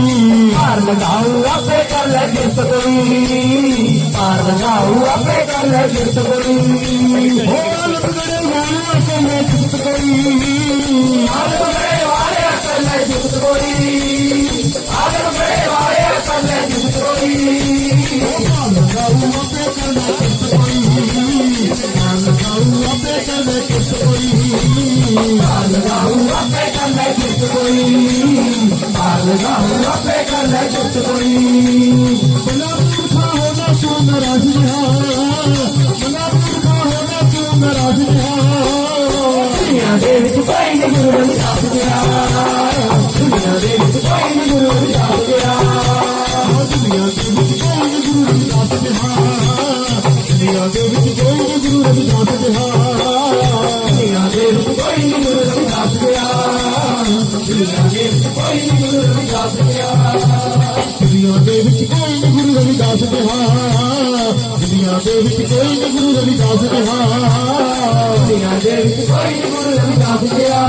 पार लगाऊ अपे कल गिरत कोई। पार लगाऊ अपे कल गिरत कोई। होल पकड़े मानो असल गिरत कोई। आग पकड़े वाले असल गिरत कोई। आग पकड़े वाले असल गिरत कोई। पार लगाऊ अपे कल गिरत कोई। पार लगाऊ अपे कल गिरत कोई। पार लगाऊ अपे कल गिरत कोई। राहुल पे कर ले चुटकुली बना पुरखा होना क्यों नाराज है बना पुरखा होना क्यों नाराज है दुनिया दे विच पाएंगे गुरु रवि दास गया दुनिया दे विच पाएंगे गुरु रवि दास गया दुनिया दे विच पाएंगे गुरु रवि दास गया दुनिया दे विच पाएंगे गुरु रवि दास गया दुनिया दे विच पाएंगे गुरु रवि दास गया ਦੁਨੀਆ ਦੇ ਵਿੱਚ ਕੋਈ ਨਹੀਂ ਗੁਰੂ ਰਵਿਦਾਸ ਗਿਆ ਦੁਨੀਆ ਦੇ ਵਿੱਚ ਕੋਈ ਨਹੀਂ ਗੁਰੂ ਰਵਿਦਾਸ ਗਿਆ ਦੁਨੀਆ ਦੇ ਵਿੱਚ ਕੋਈ ਨਹੀਂ ਗੁਰੂ ਰਵਿਦਾਸ ਗਿਆ ਦੁਨੀਆ ਦੇ ਵਿੱਚ ਕੋਈ ਨਹੀਂ ਗੁਰੂ ਰਵਿਦਾਸ ਗਿਆ